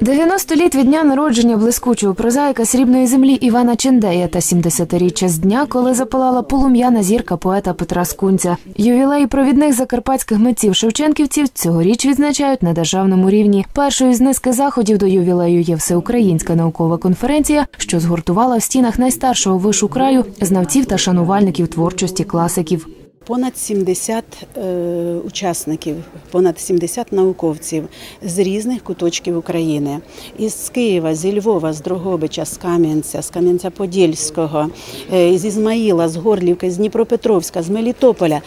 90 літ від дня народження блискучого прозаїка срібної землі Івана Чендея та 70-річчя з дня, коли запалала полум'яна зірка поета Петра Скунця. Ювілей провідних закарпатських митців шевченківців цьогоріч відзначають на державному рівні. Першою з низки заходів до ювілею є всеукраїнська наукова конференція, що згуртувала в стінах найстаршого вишу краю знавців та шанувальників творчості класиків. Понад 70 е, учасників, понад 70 науковців з різних куточків України. Із Києва, зі Львова, з Дрогобича, з Кам'янця, з Кам'янця-Подільського, е, з Ізмаїла, з Горлівки, з Дніпропетровська, з Мелітополя.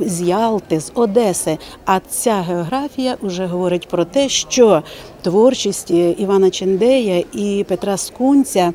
З Ялти, з Одеси. А ця географія вже говорить про те, що творчість Івана Чендея і Петра Скунця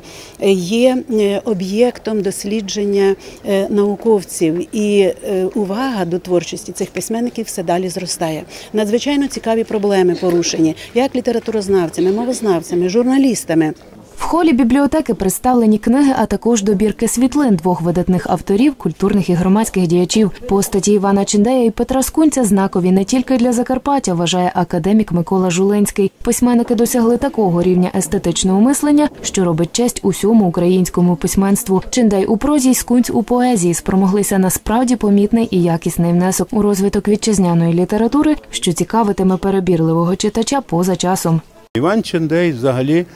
є е, об'єктом дослідження е, науковців, і е, увага до творчості цих письменників все далі зростає. Надзвичайно цікаві проблеми порушені як літературознавцями, мовознавцями, журналістами. В холі бібліотеки представлені книги, а також добірки світлин двох видатних авторів, культурних і громадських діячів. Постаті Івана Чендея і Петра Скунця знакові не тільки для Закарпаття, вважає академік Микола Жулинський. Письменники досягли такого рівня естетичного мислення, що робить честь усьому українському письменству. Чендей у прозі Скунць у поезії спромоглися на справді помітний і якісний внесок у розвиток вітчизняної літератури, що цікавитиме перебірливого читача поза часом. Іван Чендей взагалі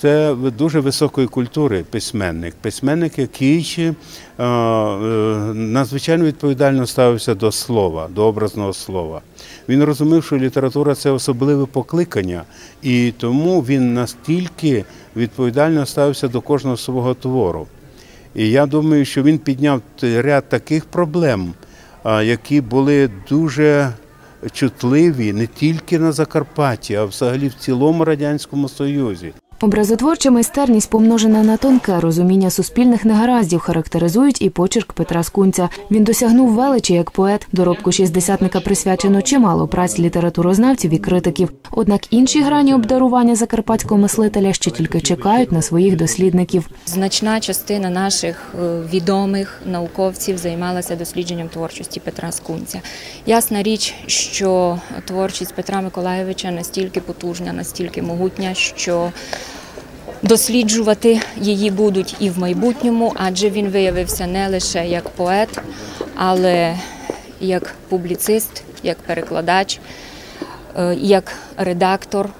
це дуже високої культури письменник. Письменник, який е, надзвичайно відповідально ставився до слова, до образного слова. Він розумів, що література це особливе покликання, і тому він настільки відповідально ставився до кожного свого твору. І я думаю, що він підняв ряд таких проблем, е, які були дуже чутливі не тільки на Закарпатті, а взагалі в цілому радянському союзі. Образотворча майстерність, помножена на тонке розуміння суспільних негараздів, характеризують і почерк Петра Скунця. Він досягнув величі як поет. Доробку шістдесятника присвячено чимало праць літературознавців і критиків. Однак інші грані обдарування закарпатського мислителя ще тільки чекають на своїх дослідників. Значна частина наших е, відомих науковців займалася дослідженням творчості Петра Скунця. Ясна річ, що творчість Петра Миколаєвича настільки потужна, настільки могутня, що Досліджувати її будуть і в майбутньому, адже він виявився не лише як поет, але як публіцист, як перекладач, е, як редактор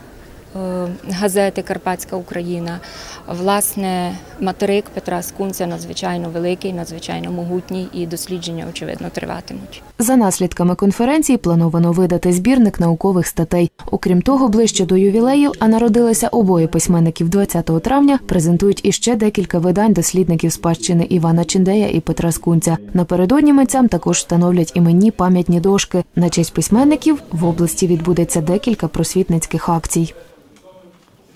газети Карпатська Україна. Власне, материк Петра Скунця надзвичайно великий, надзвичайно могутній, і дослідження, очевидно, триватимуть. За наслідками конференції плановано видати збірник наукових статей. Окрім того, ближче до ювілеїв, а народилися обоє письменників 20 травня. Презентують іще декілька видань дослідників спадщини Івана Чендея і Петра Скунця. Напередодні митцям також встановлять іменні пам'ятні дошки. На честь письменників в області відбудеться декілька просвітницьких акцій.